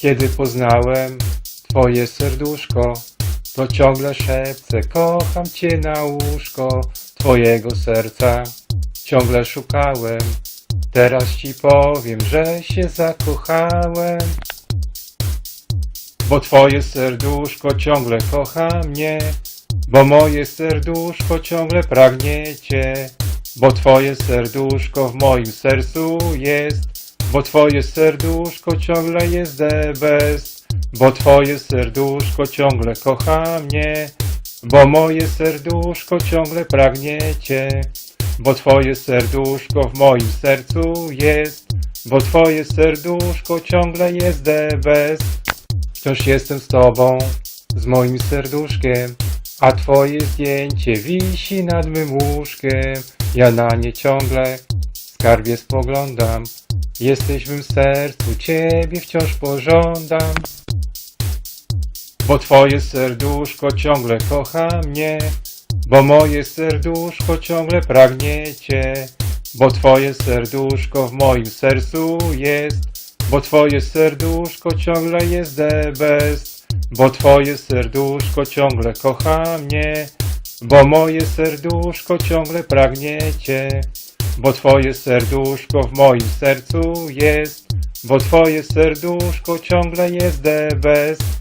Kiedy poznałem Twoje serduszko, to ciągle szepcę, kocham Cię na łóżko Twojego serca. Ciągle szukałem, teraz Ci powiem, że się zakochałem. Bo Twoje serduszko ciągle kocha mnie, bo moje serduszko ciągle pragnie Cię, bo Twoje serduszko w moim sercu jest, bo Twoje serduszko ciągle jest the best, bo Twoje serduszko ciągle kocha mnie, bo moje serduszko ciągle pragnie Cię, bo Twoje serduszko w moim sercu jest, bo Twoje serduszko ciągle jest the best. Wciąż jestem z Tobą, z moim serduszkiem, a Twoje zdjęcie wisi nad mym łóżkiem. Ja na nie ciągle skarbie spoglądam. Jesteś w sercu, Ciebie wciąż pożądam. Bo Twoje serduszko ciągle kocha mnie, bo moje serduszko ciągle pragnie Cię, bo Twoje serduszko w moim sercu jest, bo Twoje serduszko ciągle jest the best, bo Twoje serduszko ciągle kocha mnie, bo moje serduszko ciągle pragnie Cię, bo Twoje serduszko w moim sercu jest, bo Twoje serduszko ciągle jest the best.